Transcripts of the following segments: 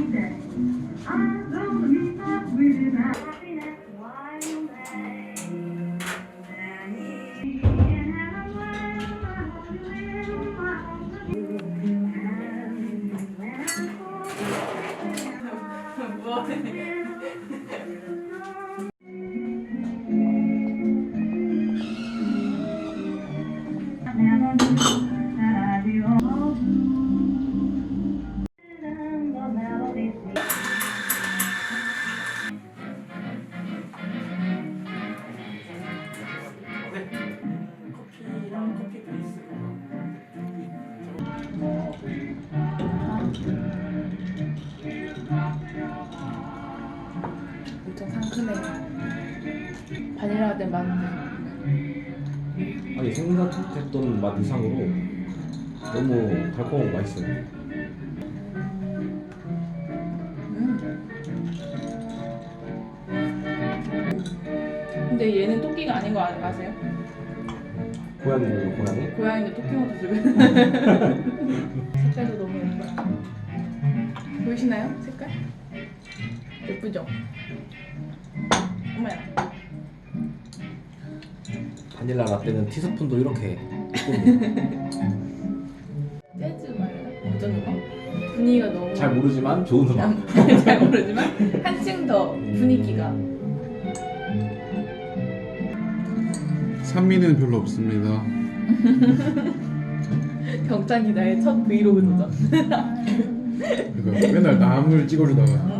커피랑 엄청 상큼해요. 바닐라 라떼 맛. 아니 생각했던 맛 이상으로 너무 달콤하고 맛있어요. 근데 얘는 토끼가 아닌 거 아- 아세요? 고양이 먹는 고양이? 고양이도 토끼 먹도 쓰고. 색깔도 너무 예뻐요. 보이시나요? 색깔? 예쁘죠? 어머야. 바닐라 라떼는 티스푼도 이렇게 재즈 말이야? 어떤 음악? 분위기가 너무 잘 모르지만 좋은 음악. 잘 모르지만 한층 더 분위기가 산미는 별로 없습니다. 경찬이 나의 첫 브이로그 도전. 그러니까 맨날 남을 찍어주다가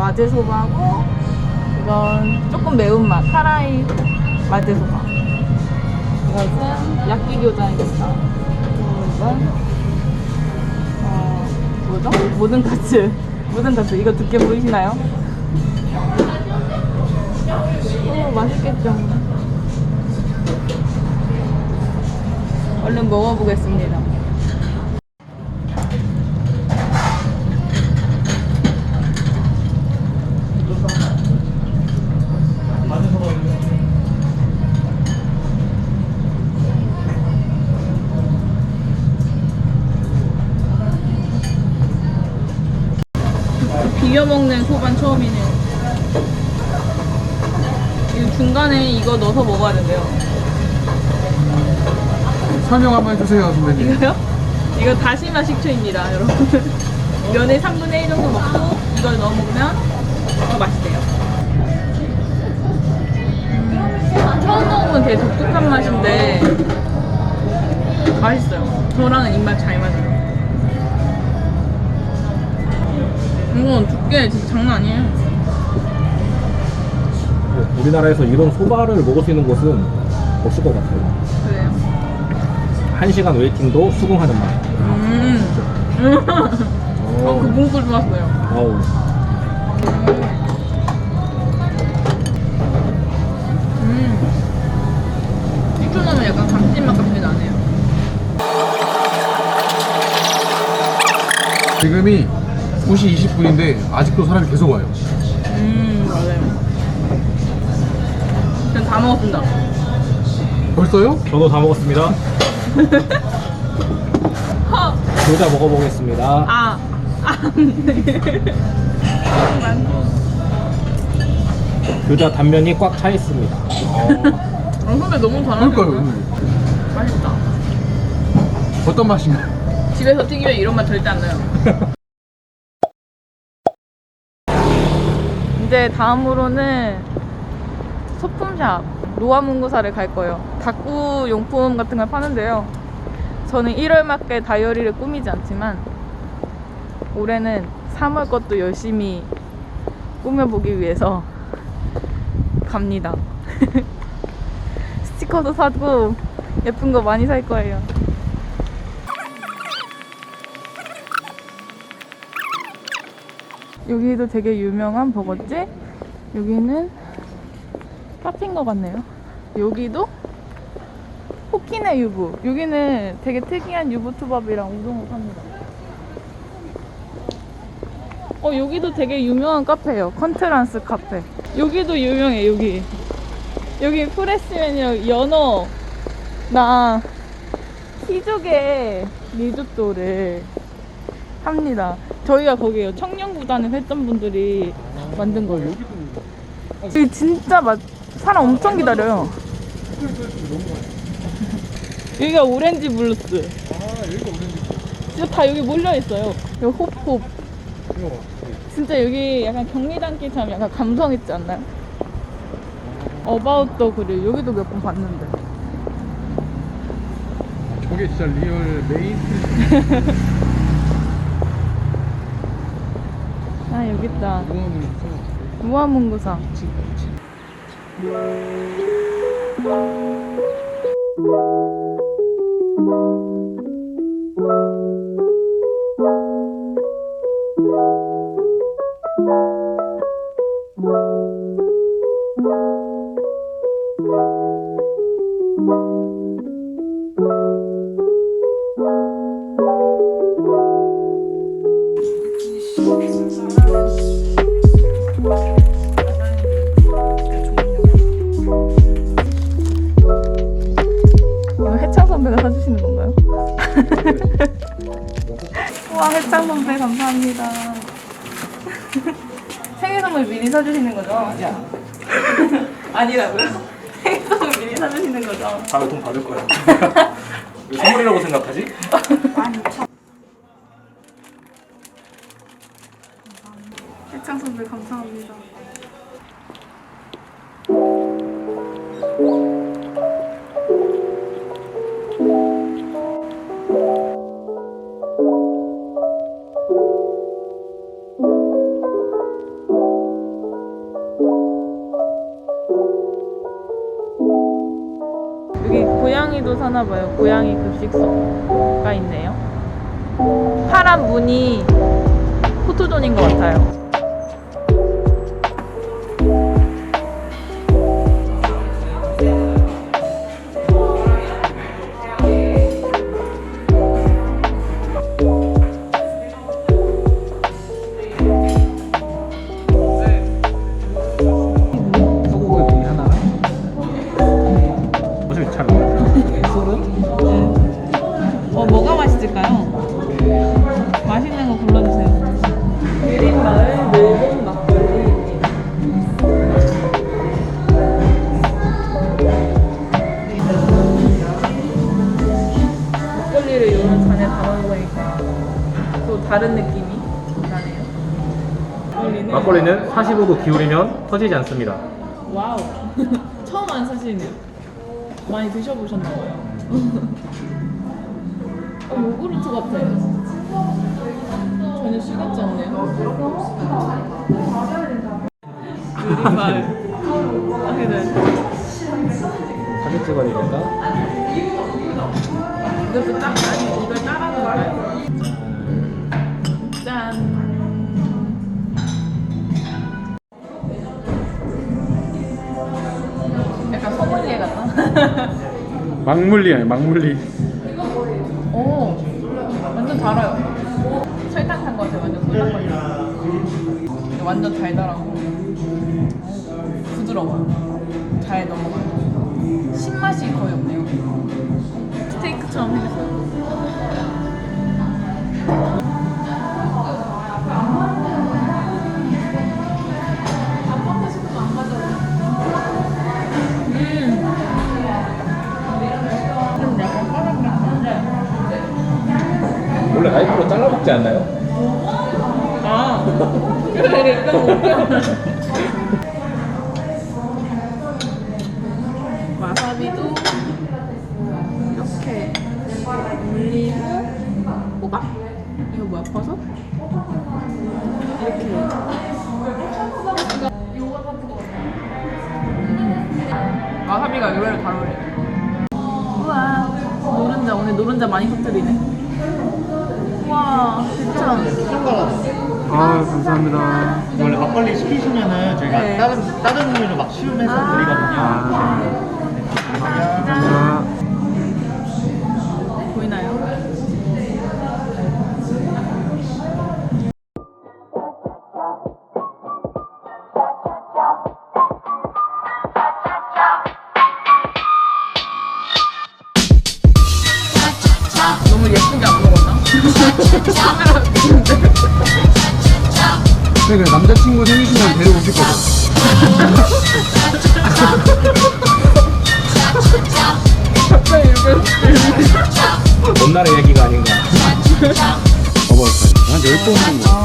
마제소바고 이건 조금 매운맛 카라이 마제소바. 이것은 야끼교자입니다. 이건 어 뭐죠? 모든 카츠. 모든 카츠. 이거 두께 보이시나요? 오, 맛있겠죠. 얼른 먹어보겠습니다. 비벼 먹는 소반 처음이네요. 이 중간에 이거 넣어서 먹어야 된대요. 설명 한번 해주세요, 선배님. 이거요? 이거 다시마 식초입니다, 여러분. 면의 3분의 1 정도 먹고 이걸 넣어 먹으면 더 맛있대요. 음, 처음 먹으면 되게 독특한 맛인데 맛있어요. 저랑은 입맛 잘 맞아요. 이건 두께 진짜 장난 아니에요. 우리나라에서 이런 소바를 먹을 수 있는 곳은 없을 것 같아요. 그래요. 한 시간 웨이팅도 수긍하는 맛. 음. 어, 그 문구 좋았어요. 아우. 음. 2시 20분인데 아직도 사람이 계속 와요. 음 맞아요. 전 다 먹었습니다. 벌써요? 저도 다 먹었습니다. 허! 겨자 먹어보겠습니다. 아! 아! 만두. 겨자 단면이 꽉 차 있습니다. 어, 선배 너무 잘하네. 그러니까요. 오늘. 맛있다. 어떤 맛인가요? 집에서 튀기면 이런 맛 절대 안 나요. 이제 다음으로는 소품샵 노아문구사를 갈 거예요. 다꾸 용품 같은 걸 파는데요. 저는 1월 맞게 다이어리를 꾸미지 않지만 올해는 3월 것도 열심히 꾸며보기 위해서 갑니다. 스티커도 사고 예쁜 거 많이 살 거예요. 여기도 되게 유명한 버거집. 여기는 카페인 것 같네요. 여기도 호키네 유부. 여기는 되게 특이한 유부초밥이랑 우동을 팝니다. 어, 여기도 되게 유명한 카페예요. 컨트란스 카페. 여기도 유명해, 여기. 여기 프레시맨이랑 연어나 희죽의 리조또를 합니다. 저희가 거기에요. 청년구단을 했던 분들이 만든 걸로. 여기 진짜 막 사람 엄청 기다려요. 여기가 오렌지 블루스. 진짜 다 여기 몰려 있어요. 여기 홉홉. 진짜 여기 약간 경리단길처럼 약간 감성 있지 않나요? 어바웃 더 그릴 여기도 몇 번 봤는데. 저게 진짜 리얼 메인 아 여기 있다. 무함을 무한문구사. 미리 사주시는 거죠? 아니야. 아니라고요? 선물 미리 사주시는 거죠? 다음에 돈 받을 거야. 왜 선물이라고 생각하지? 해창 선배 감사합니다. 고양이도 사나 봐요. 고양이 급식소가 있네요. 파란 문이 포토존인 것 같아요. 다른 느낌이 나네요. 막걸리는 막걸리는 45도 기울이면 터지지 않습니다. 와우. 처음 안 사시네요. 많이 드셔보셨나봐요. 어, 요구르트 같아요. 전혀 식었지 않네요. 유리말. 아, 그래. 사진 찍어야 되니까. 이것도 딱, 아니, 이걸 따라볼까요? 막물리 아니 막물리 오, 완전 달아요. 설탕 탄 거죠? 이제 완전 꿀맛 완전 달달하고 부드러워요. 잘 넘어가요. 신맛이 거의 없네요. 스테이크처럼 먹지 않나요? 아 그래 와사비도 이렇게 올리고 호박 이거 뭐야 버섯? 이렇게 음. 와사비가 의외로 잘 어울려요 우와 노른자 오늘 노른자 많이 터뜨리네 우 와 진짜 아 감사합니다. 원래 막걸리 시키시면은 저희가 네. 다른 다른 음료를 막 시음해서 아. 드리거든요. 감사합니다. 옛날의 얘기가 아닌가. 봐봐, 한 10번 정도.